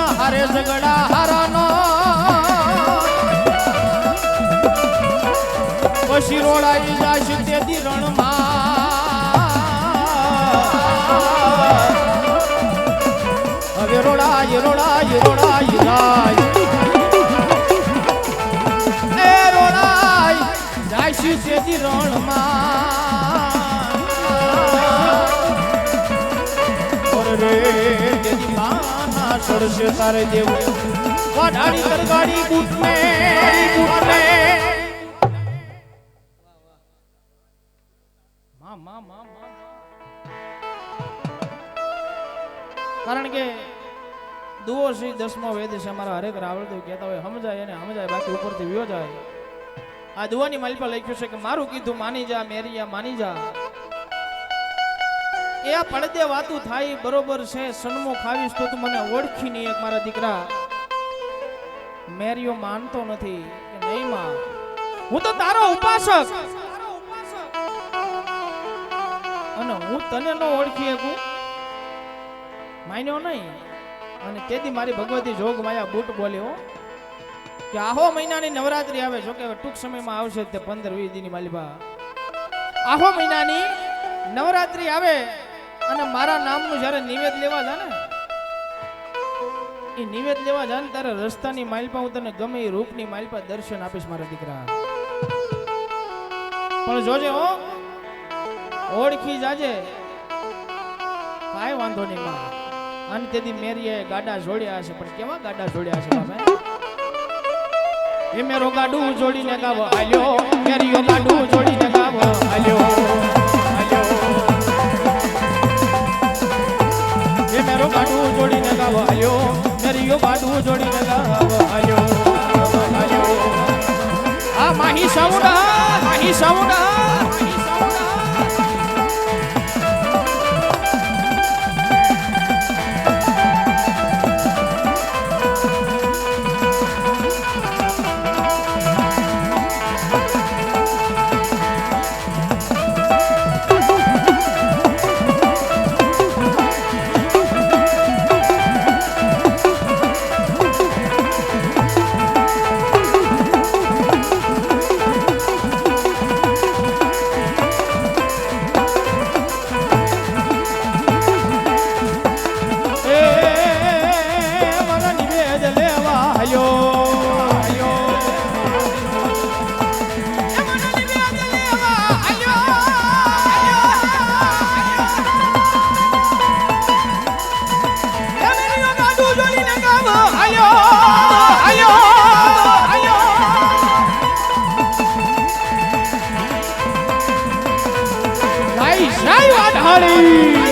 ન હારે ઝઘડા, હારાનો. પછી રોડાઈ જાશ તેથી રણમાં હવે રોડાય રોડાય રોડાય રાય એ રોડાય જાશ તેથી રણમાં રે. સડશે તારે દેવું. વાઢાડી તરગાડી બૂટને બૂટને. કારણ કે દુઓ શ્રી દસમો વેદ છે, અમારા હરેક રાવળદેવ કહેતા હોય, સમજાય એને સમજાય, બાકી ઉપરથી વ્યો જાય. આ દુવાની માલિકા લખ્યું છે કે મારું કીધું માની જા, મેરિયા માની જા. એ પડદે વાતું થાય, બરોબર છે. સન્મુખ ખાવીશ તો તું મને ઓળખી નહીં એક મારા દીકરા. મેરિયો માનતો નથી. નહીં માં હું તો તારો ઉપાસક. અને હું તને ન ઓળખી શકું. માન્યો નહીં. અને તેથી મારી ભગવતી જોગ માયા બૂટ બોલ્યો, કે આહો મહિનાની નવરાત્રી આવે. જો કે ટૂંક સમયમાં આવશે તે પંદર વીસ દિનની માલિબા આહો મહિનાની નવરાત્રી આવે. અને મારા નામનું જ્યારે નિવેદ લેવા જા એ નિવેદ લેવા જા ને તારે રસ્તાની માલપા હું તને ગમે એ રૂપની માલપા દર્શન આપીશ મારા દીકરા. પણ જોજે હો, ઓળખી જાજે. કાંઈ વાંધો નહીં માં અને તેથી મેરીએ ગાડા જોડ્યા હશે, પણ કેવા ગાડા જોડ્યા હશે બાપા? એ મેરો ગાડું જોડીને ગાવો, આલ્યો, મેરીઓ ગાડું જોડીને ગાવો, આલ્યો. મેરીઓ ગાડું જોડીને આલ્યો આ માહી સાઉન્ડ માહી સાઉડા જય જય વાઢાળી